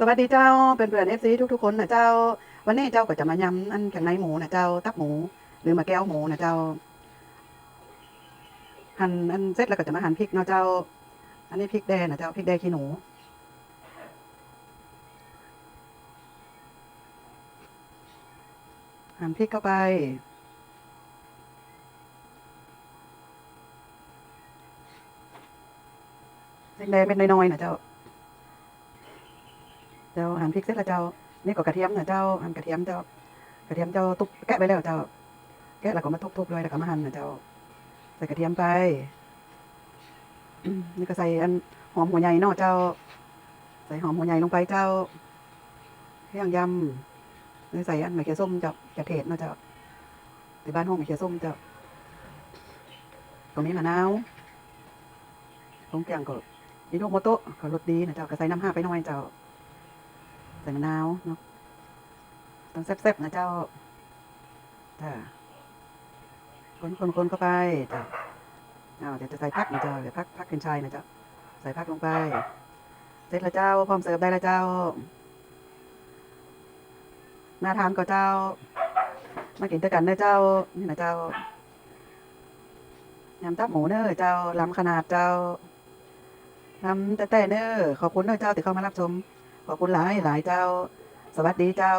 สวัสดีเจ้าเป็นเพื่อนเอฟซีทุกๆคนนะเจ้า วันนี้เจ้าก็จะมายำอันแข็งในหมูนะเจ้าตับหมู หรือมาแก้วหมูนะเจ้า หั่นอันเสร็จแล้วก็จะมาหั่นพริกเนาะเจ้า อันนี้พริกแดงนะเจ้าพริกแดงขี้หนูหั่นพริกเข้าไปพริกแดงเป็นน้อยๆนะเจ้า เจ้าหั่นพริกเสร็จแล้วเจ้า นี่ก็กระเทียมนะเจ้าหั่นกระเทียมเจ้ากระเทียมเจ้าทุบแกะไปแล้วเจ้า แกะแล้วก็มาทุบๆเลยแล้วก็มาหั่นนะเจ้า ใส่กระเทียมไปนี่ก็ใส่อันหอมหัวใหญ่เนาะเจ้า ใส่หอมหัวใหญ่ลงไปเจ้าเครื่องยำนี่ใส่อันมะเขือส้มเจ้ากระเทศเนาะเจ้าที่บ้านห้องมะเขือส้มเจ้าตรงนี้มะนาวผงแกงก็ยีโรโมโตะก็รสดีนะเจ้าก็ใส่น้ำห้าไปหน่อยเจ้า ใส่มะนาวเนาะต้องแซ่บๆนะเจ้าจ้าคนคนคนเข้าไปจ้าเอาเดี๋ยวจะใส่พักนะเจ้าเดี๋ยวพักพักขึ้นชายนะเจ้าใส่พักลงไปเสร็จแล้วเจ้าพร้อมเสิร์ฟได้แล้วเจ้าน่าทานก็เจ้า มากินด้วยกันเด้อเจ้า นี่นะเจ้ายำตับหมูเน้อเจ้าล้ำขนาดเจ้าล้ำแต่แต่เน้อขอบคุณเน้อเจ้าที่เข้ามารับชม ขอบคุณหลายหลายเจ้า สวัสดีเจ้า